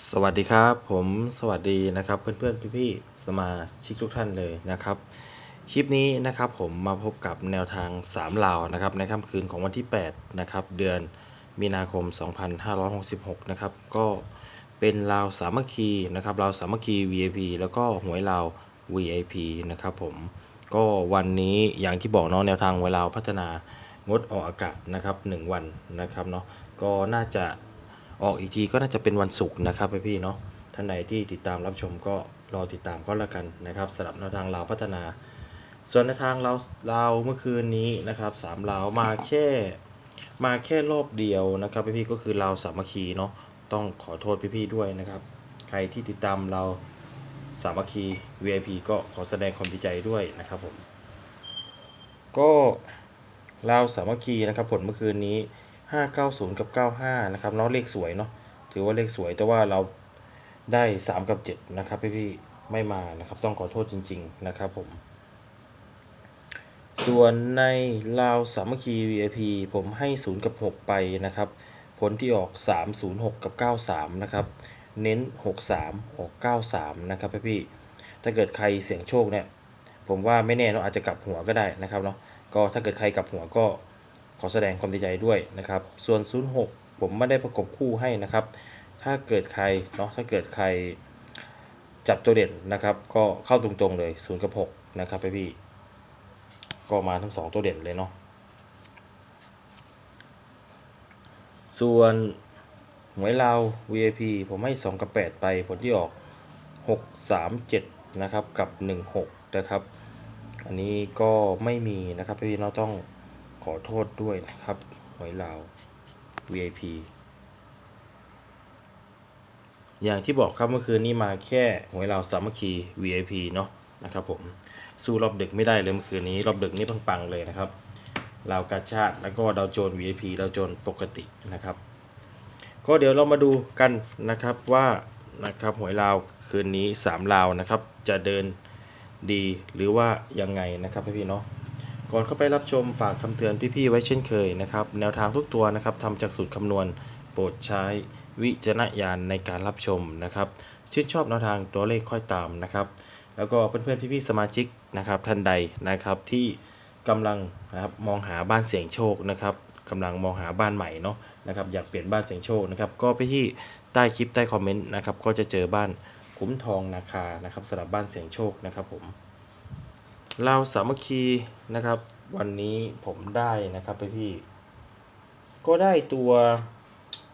สวัสดีครับ ผมสวัสดีนะครับเพื่อนๆพี่ๆสมาชิกทุกท่านเลยนะครับ คลิปนี้นะครับผมมาพบกับแนวทาง3ลาวนะครับในค่ำคืนของวันที่8นะครับเดือนมีนาคม 2566นะครับก็เป็นลาวสามัคคีนะครับลาวสามัคคี VIP แล้วก็หวยลาว VIP นะครับผมก็วันนี้อย่างที่บอกเนาะแนวทางหวยลาวพัฒนางดออกอากาศนะครับ 1 วันนะครับเนาะก็น่าจะ ออกอีกทีก็น่าจะเป็นวันศุกร์นะครับพี่ๆเนาะท่านใดที่ติดตามรับชมก็รอติดตามก็แล้วกันนะครับสำหรับแนวทางลาวพัฒนา ส่วนในวทางเราเราเมื่อคืนนี้นะครับสามลาวมาแค่มาแค่รอบเดียวนะครับพี่ๆก็คือลาวสามัคคีเนาะต้องขอโทษพี่ๆด้วยนะครับ ใครที่ติดตามเราสามัคคี VIP ก็ขอแสดงความดีใจด้วยนะครับผมก็ลาวสามัคคีนะครับผลเมื่อคืนนี้ 590 กับ 95 นะครับเนาะเลขสวยเนาะถือว่าเลขสวยแต่ว่าเราได้ 3 กับ 7 นะครับพี่ๆไม่มานะครับ ต้องขอโทษจริง ๆ นะครับผม ส่วนในลาวสามัคคี VIP ผมให้ 0 กับ 6 ไปนะครับ ผลที่ออก 306 กับ 93 นะครับ เน้น 63 ออก 93 นะครับพี่ๆถ้าเกิดใครเสี่ยงโชคเนี่ย ผมว่าไม่แน่เนาะอาจจะกลับหัวก็ได้นะครับเนาะก็ถ้าเกิดใครกลับหัวก็ ขอแสดงความดีใจด้วยนะครับ ส่วน 06 ผมไม่ได้ประกบคู่ให้นะครับ ถ้าเกิดใครเนาะถ้าเกิดใครจับตัวเด่นนะครับ ก็เข้าตรงๆเลย 0 กับ 6 นะครับพี่ก็มาทั้ง 2 ตัวเด่นเลยเนาะส่วนหวยลาว VIP ผมให้ 2 กับ 8 ไปผลที่ออก 6 3 7 นะครับ กับ 16 นะครับ อันนี้ก็ไม่มีนะครับพี่เราต้อง ขอโทษด้วยนะครับหวยลาว VIP อย่างที่บอกครับเมื่อคืนนี้มาแค่หวยลาวสามัคคี VIP เนาะนะครับผมสู้รอบดึกไม่ได้เลยเมื่อคืนนี้รอบดึกนี่ปังๆเลยนะครับลาวกาชาติแล้วก็ดาวโจน VIP ดาวโจนปกตินะครับ ก็เดี๋ยวเรามาดูกันนะครับว่านะครับหวยลาวคืนนี้ 3 ลาวนะครับ จะเดินดีหรือว่ายังไงนะครับพี่ๆเนาะ ก่อนเข้าไปรับชมฝากคำเตือนพี่ๆไว้เช่นเคยนะครับ แนวทางทุกตัวนะครับทำจากสูตรคำนวณ โปรดใช้วิจารณญาณในการรับชมนะครับ ชื่นชอบแนวทางตัวเลขค่อยตามนะครับ แล้วก็เพื่อนๆพี่ๆสมาชิกนะครับท่านใดนะครับที่กำลังนะครับมองหาบ้านเสี่ยงโชคนะครับกำลังมองหาบ้านใหม่เนาะนะครับอยากเปลี่ยนบ้านเสี่ยงโชคนะครับก็ไปที่ใต้คลิปใต้คอมเมนต์นะครับก็จะเจอบ้านคุ้มทองนาคานะครับสำหรับบ้านเสี่ยงโชคนะครับผม เราสามัคคีนะครับ วันนี้ผมได้นะครับไปพี่ ก็ได้ตัว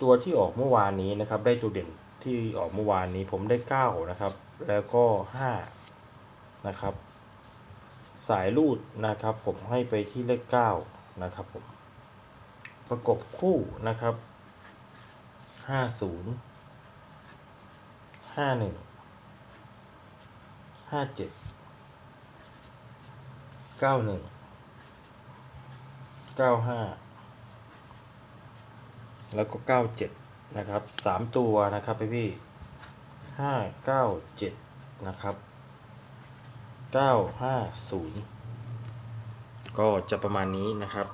ตัวที่ออกเมื่อวานนี้นะครับ ได้ตัวเด่นที่ออกเมื่อวานนี้ ผมได้เก้านะครับ แล้วก็ห้านะครับ สายรูดนะครับ ผมให้ไปที่เลขเก้านะครับผมประกบคู่นะครับห้าศูนย์ห้าหนึ่งห้าเจ็ด เก้าหนึ่งเก้าห้าแล้วก็97นะครับ3ตัวนะครับพี่พี่5 9 7นะครับ950ก็จะประมาณนี้นะครับ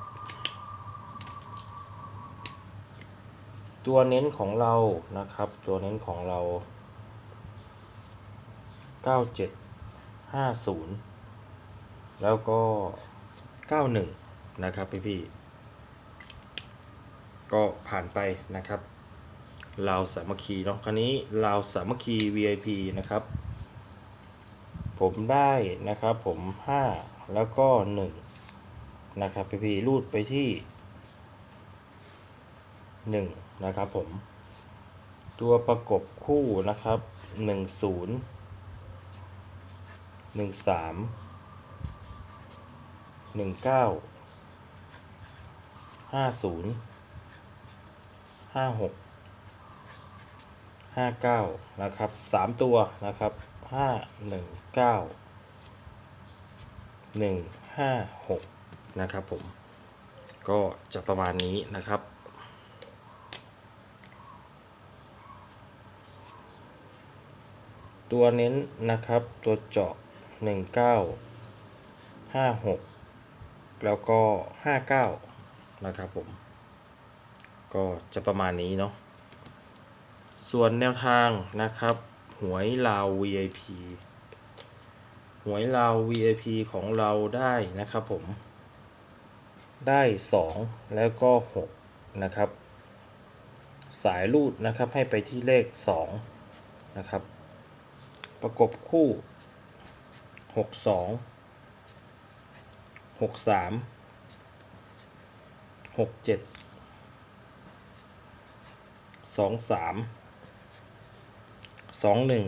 ตัวเน้นของเรานะครับ ตัวเน้นของเรา97 50 แล้วก็ 91 นะครับพี่พี่ก็ผ่านไปนะครับลาวสามัคคีเนาะคราวนี้ลาวสามัคคี VIP นะครับ ผมได้นะครับผม 5 แล้วก็ 1 นะครับพี่พี่รูดไปที่ 1 นะครับผม ตัวประกบคู่นะครับ 10 13 19 50ห้าหกห้าเก้านะครับสามตัวนะครับห้าหนึ่งเก้าหนึ่งห้าหกนะครับผมก็จะประมาณนี้นะครับ ตัวเน้นนะครับตัวเจาะหนึ่งเก้าห้าหก แล้วก็ห้าเก้านะครับผม ก็จะประมาณนี้เนาะ ส่วนแนวทางนะครับ หวยลาว VIP หวยลาว VIP ของเราได้นะครับผม ได้ 2 แล้วก็ 6 นะครับ สายรูดนะครับให้ไปที่เลข 2 นะครับ ประกบคู่ 62 หกสามหกเจ็ดสองสามสองหนึ่ง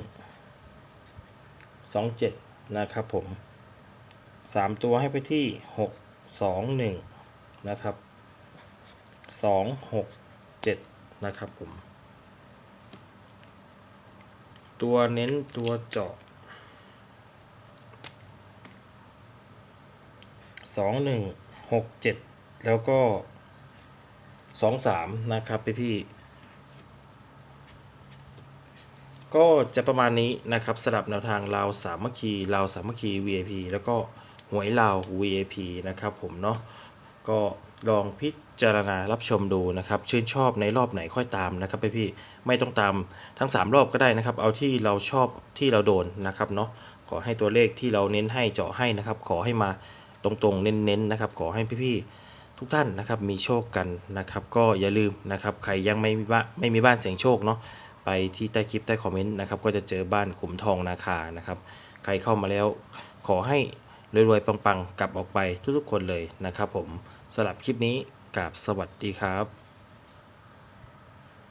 สองเจ็ดนะครับผมสามตัวให้ไปที่หกสองหนึ่งนะครับสองหกเจ็ดนะครับผม ตัวเน้นตัวเจาะ สองหนึ่งหกเจ็ดแล้วก็สองสามนะครับพี่พี่ก็จะประมาณนี้นะครับสลับแนวทางลาวสามัคคีลาวสามัคคี VIP แล้วก็หวยลาว VIP นะครับผมเนาะก็ลองพิจารณารับชมดูนะครับ ชื่นชอบในรอบไหนค่อยตามนะครับพี่พี่ไม่ต้องตามทั้ง 3 รอบก็ได้นะครับ เอาที่เราชอบที่เราโดนนะครับเนาะขอให้ตัวเลขที่เราเน้นให้เจาะให้นะครับ ขอให้มา ตรงๆ เน้นๆนะครับ ขอให้พี่ๆทุกท่านนะครับมีโชคกันนะครับ ก็อย่าลืมนะครับ ใครยังไม่มีบ้านไม่มีบ้านเสียงโชคเนาะไปที่ใต้คลิปใต้คอมเมนต์นะครับก็จะเจอบ้านขุมทองนาคานะครับ ใครเข้ามาแล้ว ขอให้รวยๆปังๆ กลับออกไปทุกๆคนเลยนะครับ ผมสำหรับคลิปนี้กับสวัสดีครับ